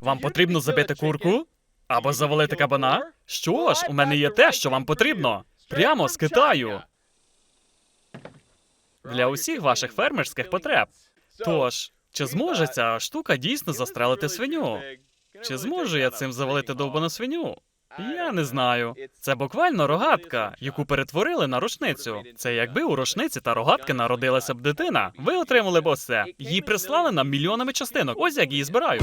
Вам потрібно забити курку? Або завалити кабана? Що ж, у мене є те, що вам потрібно. Прямо з Китаю. Для усіх ваших фермерських потреб. Тож, чи зможе ця штука дійсно застрелити свиню? Чи зможу я цим завалити довбану свиню? Я не знаю. Це буквально рогатка, яку перетворили на рушницю. Це якби у рушниці та рогатки народилася б дитина. Ви отримали б це. Її прислали нам мільйонами частинок. Ось як її збираю.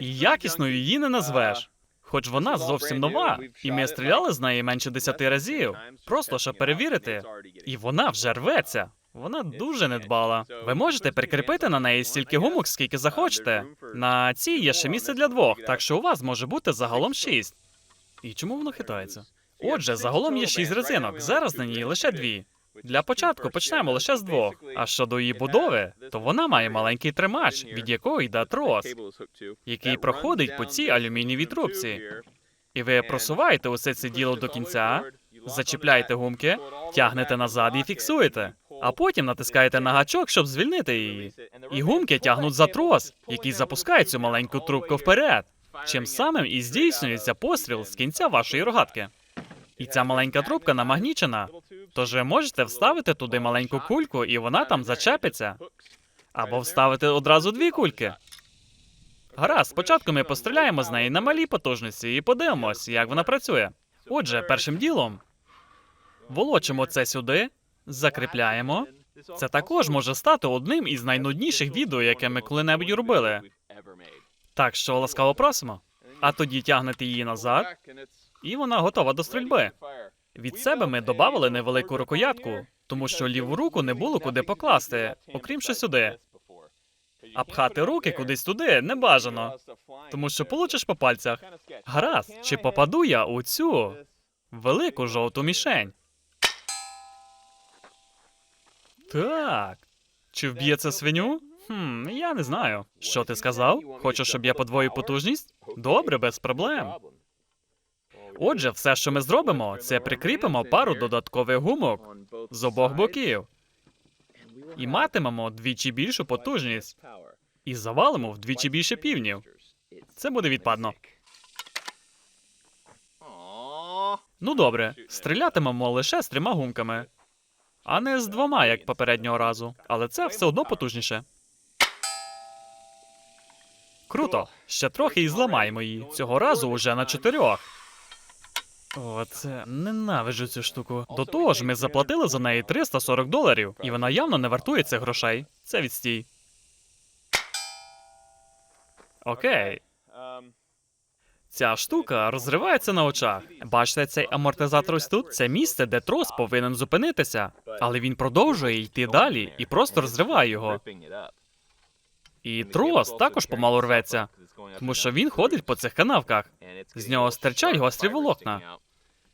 Якісною її не назвеш. Хоч вона зовсім нова, і ми стріляли з неї менше десяти разів. Просто щоб перевірити. І вона вже рветься. Вона дуже недбала. Ви можете прикріпити на неї стільки гумок, скільки захочете. На цій є ще місце для двох, так що у вас може бути загалом шість. І чому воно хитається? Отже, загалом є шість резинок. Зараз на ній лише дві. Для початку почнемо лише з двох. А щодо її будови, то вона має маленький тримач, від якого йде трос, який проходить по цій алюмінієвій трубці. І ви просуваєте усе це діло до кінця, зачіпляєте гумки, тягнете назад і фіксуєте. А потім натискаєте на гачок, щоб звільнити її. І гумки тягнуть за трос, який запускає цю маленьку трубку вперед. Чим самим і здійснюється постріл з кінця вашої рогатки. І ця маленька трубка намагнічена. Тож ви можете вставити туди маленьку кульку, і вона там зачепиться. Або вставити одразу дві кульки. Гаразд, спочатку ми постріляємо з неї на малій потужності і подивимось, як вона працює. Отже, першим ділом волочимо це сюди, закріпляємо. Це також може стати одним із найнудніших відео, яке ми коли-небудь робили. Так що ласкаво просимо. А тоді тягнете її назад, і вона готова до стрільби. Від себе ми додали невелику рукоятку, тому що ліву руку не було куди покласти, окрім що сюди. А пхати руки кудись туди не бажано, тому що получиш по пальцях. Гаразд, чи попаду я у цю велику жовту мішень? Так. Чи вб'є це свиню? Хм, я не знаю. Що ти сказав? Хочеш, щоб я подвоїв потужність? Добре, без проблем. Отже, все, що ми зробимо, це прикріпимо пару додаткових гумок з обох боків і матимемо вдвічі більшу потужність і завалимо вдвічі більше півнів. Це буде відпадно. Ну добре, стрілятимемо лише з трьома гумками, а не з двома, як попереднього разу. Але це все одно потужніше. Круто. Ще трохи і зламаємо її. Цього разу уже на чотирьох. Оце ненавиджу цю штуку. До того ж, ми заплатили за неї 340 доларів, і вона явно не вартує цих грошей. Це відстій. Окей. Ця штука розривається на очах. Бачите цей амортизатор ось тут? Це місце, де трос повинен зупинитися. Але він продовжує йти далі і просто розриває його. І трос також помалу рветься, тому що він ходить по цих канавках. З нього стирчать гострі волокна.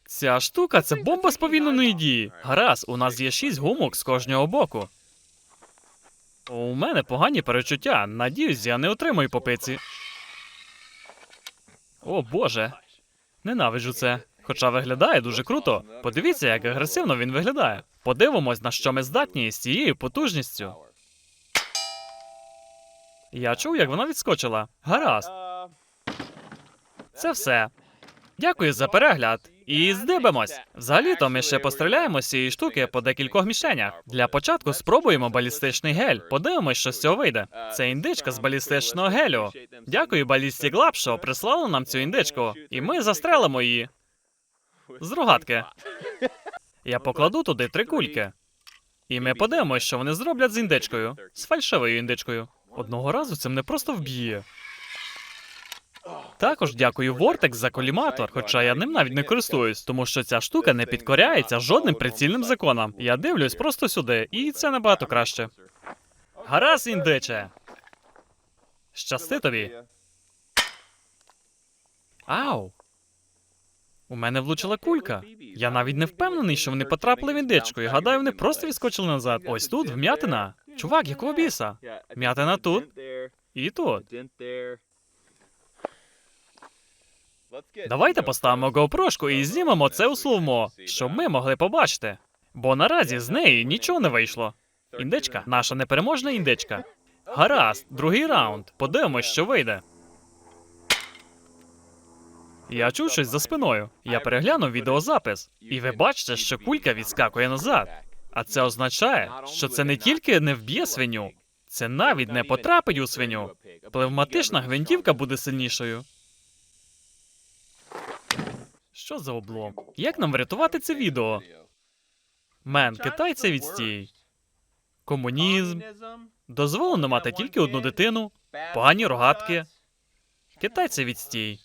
Ця штука це бомба сповільненої дії. Гаразд, у нас є шість гумок з кожного боку. У мене погані перечуття. Надіюсь, я не отримаю попиці. О боже. Ненавиджу це. Хоча виглядає дуже круто. Подивіться, як агресивно він виглядає. Подивимось, на що ми здатні з цією потужністю. Я чув, як вона відскочила. Гаразд. Це все. Дякую за перегляд. І здибимось. Взагалі-то ми ще постріляємо з цієї штуки по декількох мішенях. Для початку спробуємо балістичний гель. Подивимось, що з цього вийде. Це індичка з балістичного гелю. Дякую балісті Глаб, що прислали нам цю індичку. І ми застрелимо її. З рогатки. Я покладу туди три кульки. І ми подивимось, що вони зроблять з індичкою. З фальшивою індичкою. Одного разу це мене просто вб'є. Також дякую Vortex за коліматор, хоча я ним навіть не користуюсь, тому що ця штука не підкоряється жодним прицільним законам. Я дивлюсь просто сюди, і це набагато краще. Гаразд, індиче! Щасти тобі. Ау! У мене влучила кулька. Я навіть не впевнений, що вони потрапили в індичку, і гадаю, вони просто відскочили назад. Ось тут вм'ятина. Чувак, якого біса? М'ятина тут і тут. Давайте поставимо GoPro і знімемо це у словмо, щоб ми могли побачити. Бо наразі з неї нічого не вийшло. Індичка, наша непереможна індичка. Гаразд, другий раунд. Подивимось, що вийде. Я чув щось за спиною. Я переглянув відеозапис, і ви бачите, що кулька відскакує назад. А це означає, що це не тільки не вб'є свиню, це навіть не потрапить у свиню. Пневматична гвинтівка буде сильнішою. Що за облом? Як нам врятувати це відео? Мен, китайці відстій. Комунізм. Дозволено мати тільки одну дитину. Погані рогатки. Китайці відстій.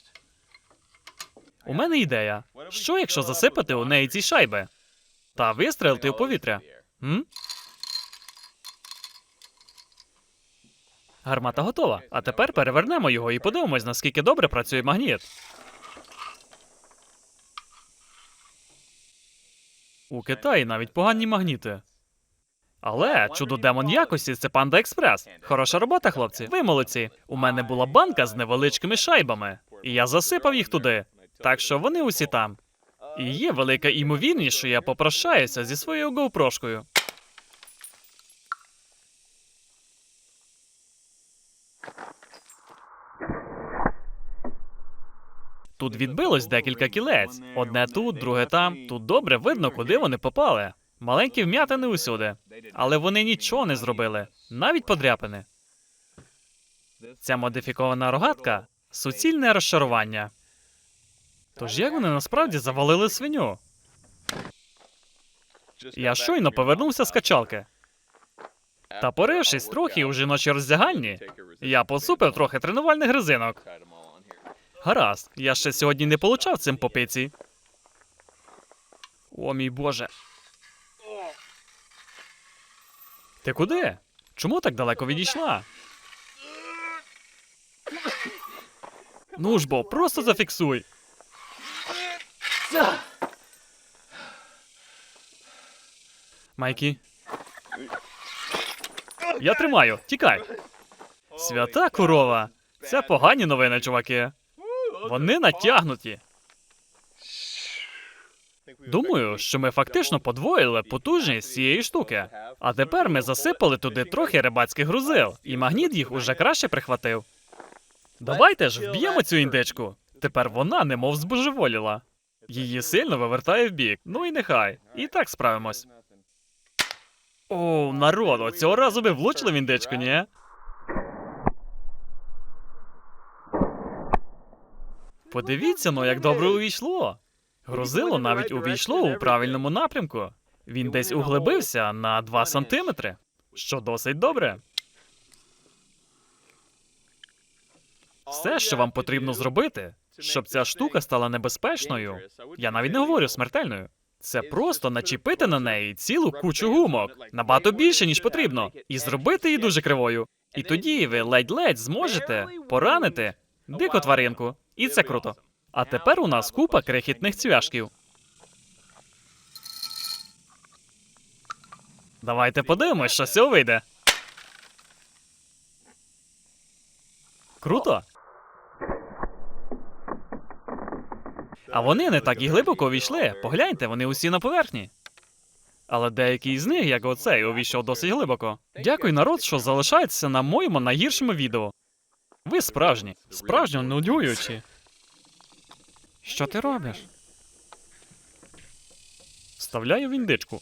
У мене ідея. Що якщо засипати у неї ці шайби? Та вистрелити у повітря. М? Гармата готова. А тепер перевернемо його і подивимось, наскільки добре працює магніт. У Китаї навіть погані магніти. Але чудо-демон якості це Панда Експрес. Хороша робота, хлопці. Ви молодці. У мене була банка з невеличкими шайбами, і я засипав їх туди. Так що вони усі там. І є велика імовірність, що я попрощаюся зі своєю гоупрошкою. Тут відбилось декілька кілець. Одне тут, друге там. Тут добре видно, куди вони попали. Маленькі вм'ятини усюди. Але вони нічого не зробили, навіть подряпини. Ця модифікована рогатка суцільне розчарування. Тож як вони насправді завалили свиню? Я щойно повернувся з качалки. Та порившись трохи у жіночій роздягальні, я посупив трохи тренувальних резинок. Гаразд, я ще сьогодні не получав цим по пиці. О, мій боже. Ти куди? Чому так далеко відійшла? Ну ж бо, просто зафіксуй. Майкі. Я тримаю, тікай. Свята корова. Це погані новини, чуваки. Вони натягнуті. Думаю, що ми фактично подвоїли потужність цієї штуки. А тепер ми засипали туди трохи рибацьких грузил, і магніт їх уже краще прихватив. Давайте ж вб'ємо цю індичку. Тепер вона немов збожеволіла. Її сильно вивертає вбік. Ну і нехай. І так справимось. О, народу, цього разу ви влучили в індичку, ні? Подивіться, ну як добре увійшло. Грузило навіть увійшло у правильному напрямку. Він десь углибився на 2 сантиметри, що досить добре. Все, що вам потрібно зробити, щоб ця штука стала небезпечною, я навіть не говорю смертельною. Це просто начепити на неї цілу кучу гумок, набагато більше, ніж потрібно, і зробити її дуже кривою. І тоді ви ледь-ледь зможете поранити дику тваринку. І це круто. А тепер у нас купа крихітних цвяшків. Давайте подивимось, що з цього вийде. Круто. А вони не так і глибоко увійшли. Погляньте, вони усі на поверхні. Але деякий з них, як оцей, увійшов досить глибоко. Дякую, народ, що залишається на моєму найгіршому відео. Ви справжні, справжньо нудюючі. Що ти робиш? Вставляю в індичку.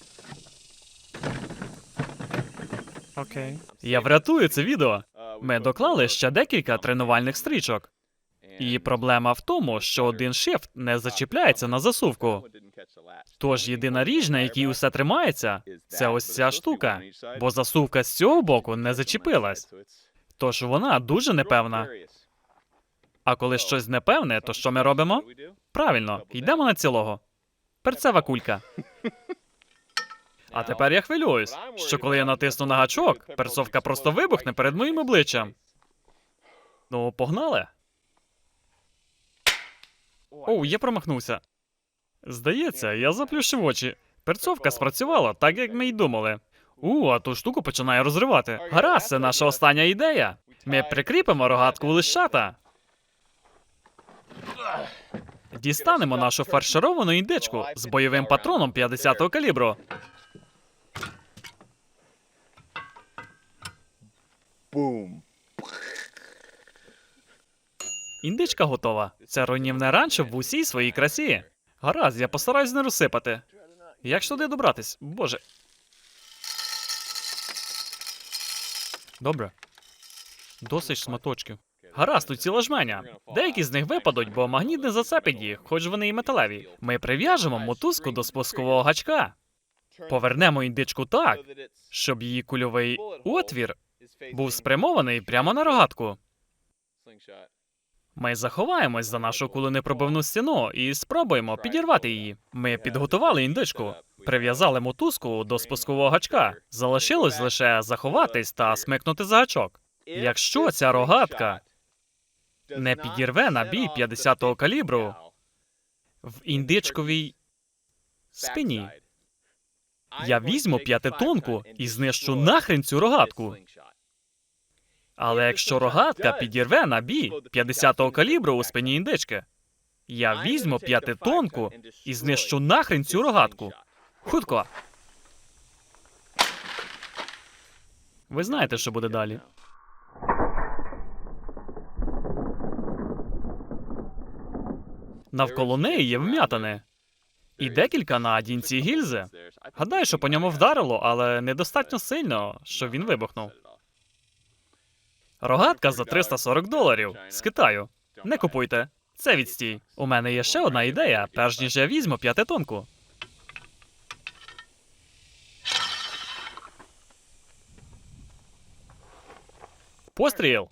Окей. Я врятую це відео. Ми доклали ще декілька тренувальних стрічок. І проблема в тому, що один shift не зачіпляється на засувку. Тож єдина річ, на якій усе тримається, це ось ця штука, бо засувка з цього боку не зачепилась. Тож вона дуже непевна. А коли щось непевне, то що ми робимо? Правильно, йдемо на цілого. Перцева кулька. А тепер я хвилююсь, що коли я натисну на гачок, перцовка просто вибухне перед моїм обличчям. Ну, погнали. Оу, я промахнувся. Здається, я заплющив очі. Перцовка спрацювала, так як ми й думали. У, а ту штуку починає розривати. Гаразд, це наша остання ідея. Ми прикріпимо рогатку у лищата. Дістанемо нашу фаршировану індичку з бойовим патроном 50-го калібру. Boom. Індичка готова. Це руйнівне ранчо в усій своїй красі. Гаразд, я постараюсь не розсипати. Як ж туди добратись? Боже. Добре. Досить шматочків. Гаразд, тут ціла жменя. Деякі з них випадуть, бо магніт не зацепить їх, хоч вони і металеві. Ми прив'яжемо мотузку до спускового гачка. Повернемо індичку так, щоб її кульовий отвір був спрямований прямо на рогатку. Ми заховаємось за нашу куленепробивну стіну і спробуємо підірвати її. Ми підготували індичку, прив'язали мотузку до спускового гачка. Залишилось лише заховатись та смикнути за гачок. Якщо ця рогатка не підірве набій 50-го калібру в індичковій спині, я візьму п'ятитонку і знищу нахрен цю рогатку. Але якщо рогатка підірве набій 50-го калібру у спині індички, я візьму п'ятитонку і знищу нахрен цю рогатку. Хутко. Ви знаєте, що буде далі. Навколо неї є вм'ятини. І декілька на дінці гільзи. Гадаю, що по ньому вдарило, але недостатньо сильно, щоб він вибухнув. Рогатка за 340 доларів з Китаю. Не купуйте. Це відстій. У мене є ще одна ідея, перш ніж я візьму п'ятитонку. Постріл.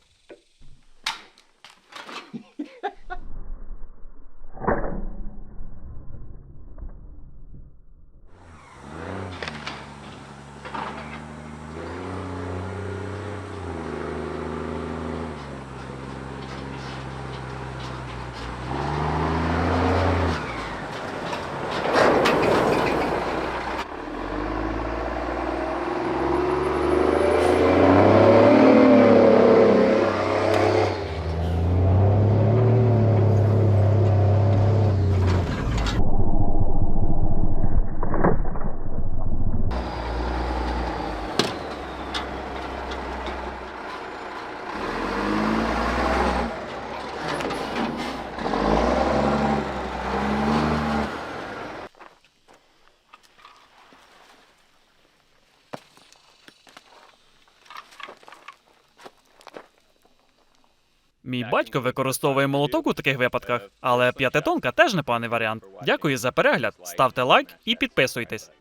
Мій батько використовує молоток у таких випадках, але п'ятитонка теж непоганий варіант. Дякую за перегляд. Ставте лайк і підписуйтесь.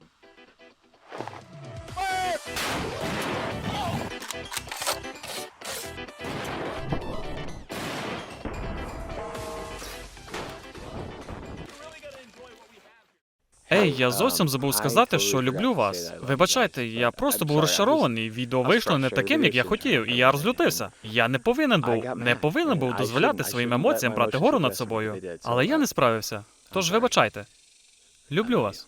Ей, я зовсім забув сказати, що люблю вас. Вибачайте, я просто був розчарований. Відео вийшло не таким, як я хотів, і я розлютився. Я не повинен був, не повинен був дозволяти своїм емоціям брати гору над собою. Але я не справився. Тож вибачайте. Люблю вас.